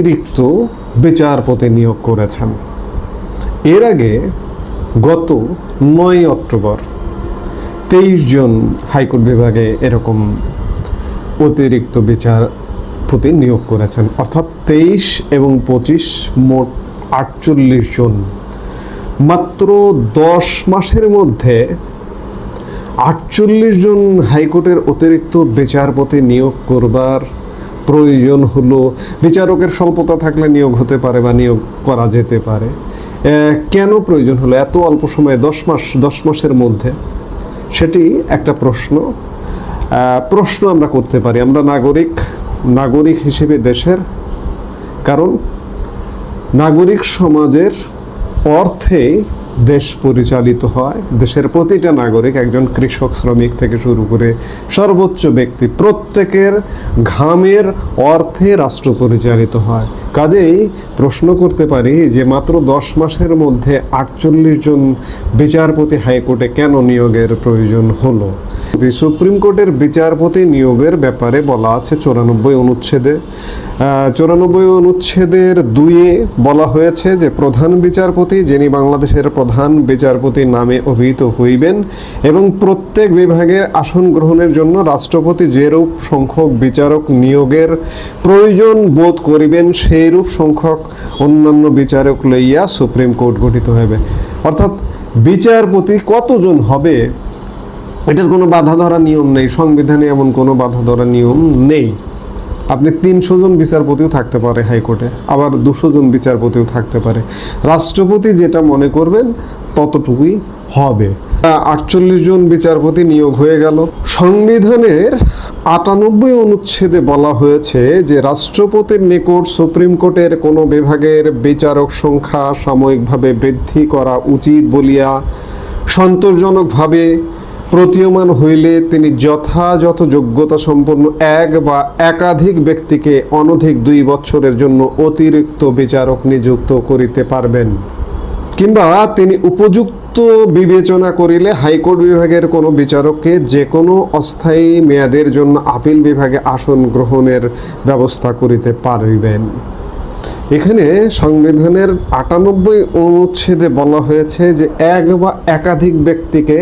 অতিরিক্ত বিচারপতি নিয়োগ করেছেন। এর আগে গত নয় অক্টোবর তেইশ জন হাইকোর্ট বিভাগে এরকম অতিরিক্ত বিচারপতি নিয়োগ করেছেন। অর্থাৎ তেইশ এবং পঁচিশ মোট আটচল্লিশ জন। মাত্র দশ মাসের মধ্যে আটচল্লিশ জন হাইকোর্টের অতিরিক্ত বিচারপতি নিয়োগ করবার প্রয়োজন হলো। বিচারকের স্বল্পতা থাকলে নিয়োগ হতে পারে বা নিয়োগ করা যেতে পারে। কেন প্রয়োজন হলো? এত অল্প সময়ে, দশ মাস, দশ মাসের মধ্যে? সেটি একটা প্রশ্ন। প্রশ্ন আমরা করতে পারি। আমরা নাগরিক নাগরিক হিসেবে দেশের। কারণ, নাগরিক সমাজের অর্থে দেশ পরিচালিত হয়। দেশের প্রতিটা নাগরিক একজন কৃষক, শ্রমিক থেকে শুরু করে সর্বোচ্চ ব্যক্তি প্রত্যেকের ঘামের অর্থে রাষ্ট্র পরিচালিত হয়। কাজেই প্রশ্ন করতে পারি যে মাত্র দশ মাসের মধ্যে আটচল্লিশ জন বিচারপতি হাইকোর্টে কেন নিয়োগের প্রয়োজন হলো? সুপ্রিম কোর্টের বিচারপতি নিয়োগের ব্যাপারে বলা আছে চৌরানব্বই অনুচ্ছেদে। চৌরানব্বই অনুচ্ছেদের দুইয়ে বলা হয়েছে যে, প্রধান বিচারপতি যিনি বাংলাদেশের প্রধান বিচারপতি নামে অভিহিত হইবেন এবং প্রত্যেক বিভাগের আসন গ্রহণের জন্য রাষ্ট্রপতি যেরূপ সংখ্যক বিচারক নিয়োগের প্রয়োজন বোধ করিবেন, সেইরূপ সংখ্যক অন্যান্য বিচারক লইয়া সুপ্রিম কোর্ট গঠিত হবে অর্থাৎ বিচারপতি কতজন হবে এটার কোনো বাধা ধরা নিয়ম নেই, সংবিধানে এমন কোনো বাধা ধরা নিয়ম নেই। আপনি তিনশো জন বিচারপতিও থাকতে পারে হাইকোর্টে, আবার দুশো জন বিচারপতিও থাকতে পারে। রাষ্ট্রপতি যেটা মনে করবেন, ততটুকুই হবে। আটচল্লিশ জন বিচারপতি নিয়োগ হয়ে গেল। সংবিধানের আটানব্বই অনুচ্ছেদে বলা হয়েছে যে রাষ্ট্রপতির নিকট সুপ্রিম কোর্টের কোনো বিভাগের বিচারক সংখ্যা সাময়িকভাবে বৃদ্ধি করা উচিত বলিয়া সন্তোষজনকভাবে প্রতীয়মান হইলে তিনি যথাযথ যোগ্যতা সম্পন্ন এক বা একাধিক ব্যক্তিকে অনধিক দুই বছরের জন্য অতিরিক্ত বিচারক নিযুক্ত করিতে পারবেন। কিংবা তিনি উপযুক্ত বিবেচনা করিলে হাইকোর্ট বিভাগের কোনো বিচারককে যে কোনো অস্থায়ী মেয়াদের জন্য আপিল বিভাগে আসন গ্রহণের ব্যবস্থা করিতে পারিবেন। এখানে সংবিধানের আটানব্বই অনুচ্ছেদে বলা হয়েছে যে এক বা একাধিক ব্যক্তিকে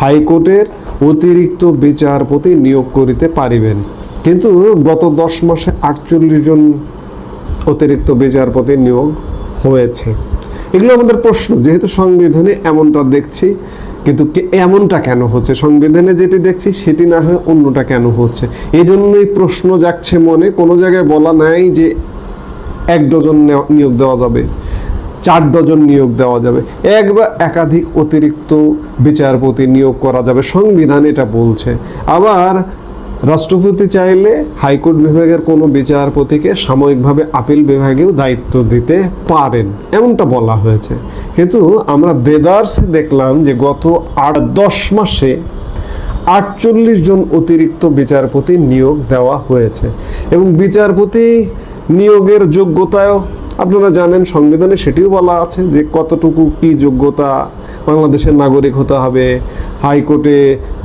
হাইকোর্টের অতিরিক্ত বিচারপতি নিয়োগ করিতে পারিবেন। কিন্তু গত দশ মাসে আটচল্লিশ জন অতিরিক্ত বিচারপতি নিয়োগ হয়েছে। এগুলো আমাদের প্রশ্ন, যেহেতু সংবিধানে এমনটা দেখছি, কিন্তু এমনটা কেন হচ্ছে? সংবিধানে যেটি দেখছি, সেটি না হয় অন্যটা কেন হচ্ছে? এই জন্যই প্রশ্ন যাচ্ছে মনে, কোনো জায়গায় বলা নাই যে এক ডজন নিয়োগ দেওয়া যাবে। চার ডজন নিয়োগ দেওয়া যাবে। এক বা একাধিক অতিরিক্ত বিচারপতি নিয়োগ করা যাবে, সংবিধান এটা বলছে। আবার রাষ্ট্রপতি চাইলে হাইকোর্ট বিভাগের কোনো বিচারপতিকে সাময়িকভাবে আপিল বিভাগেও দায়িত্ব দিতে পারেন, এমনটা বলা হয়েছে। কিন্তু আমরা দেদার্সে দেখলাম যে গত আট, দশ মাসে আটচল্লিশ জন অতিরিক্ত বিচারপতি নিয়োগ দেওয়া হয়েছে। এবং বিচারপতি নিয়োগের যোগ্যতায়ও আপনারা জানেন, সংবিধানে সেটিও বলা আছে যে কতটুকু কি যোগ্যতা বাংলাদেশের নাগরিক হতে হবে, হাইকোর্টে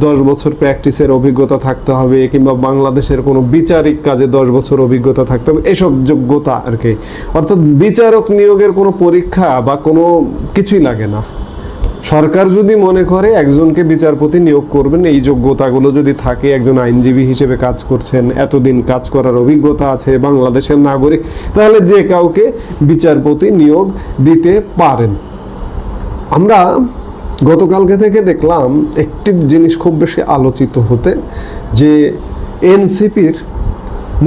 দশ বছর প্র্যাকটিসের অভিজ্ঞতা থাকতে হবে, কিংবা বাংলাদেশের কোনো বিচারিক কাজে দশ বছর অভিজ্ঞতা থাকতে হবে, এসব যোগ্যতা আর কি। অর্থাৎ বিচারক নিয়োগের কোনো পরীক্ষা বা কোনো কিছুই লাগে না। সরকার যদি মনে করে একজনকে বিচারপতি নিয়োগ করবেন, এই যোগ্যতাগুলো যদি থাকে, একজন আইনজীবী হিসেবে কাজ করছেন, এতদিন কাজ করার অভিজ্ঞতা আছে বাংলাদেশের নাগরিক, তাহলে যে কাউকে বিচারপতি নিয়োগ দিতে পারেন। আমরা গতকালকে থেকে দেখলাম একটি জিনিস খুব বেশি আলোচিত হতে, যে এনসিপির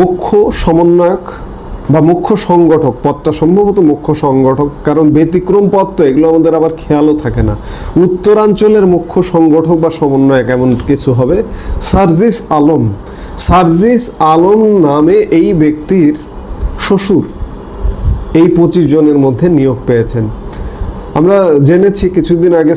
মুখ্য সমন্বয়ক বা মুখ্য সংগঠক পদটা সম্ভবত মুখ্য সংগঠক, কারণ ব্যতিক্রম পদ তো, এগুলো আমাদের আবার খেয়ালও থাকে না। উত্তরাঞ্চলের মুখ্য সংগঠক বা সমন্বয়ক এমন কিছু হবে, সার্জিস আলম। সার্জিস আলম নামে এই ব্যক্তির শ্বশুর এই পঁচিশ জনের মধ্যে নিয়োগ পেয়েছেন। আমরা জেনেছি কিছুদিন আগে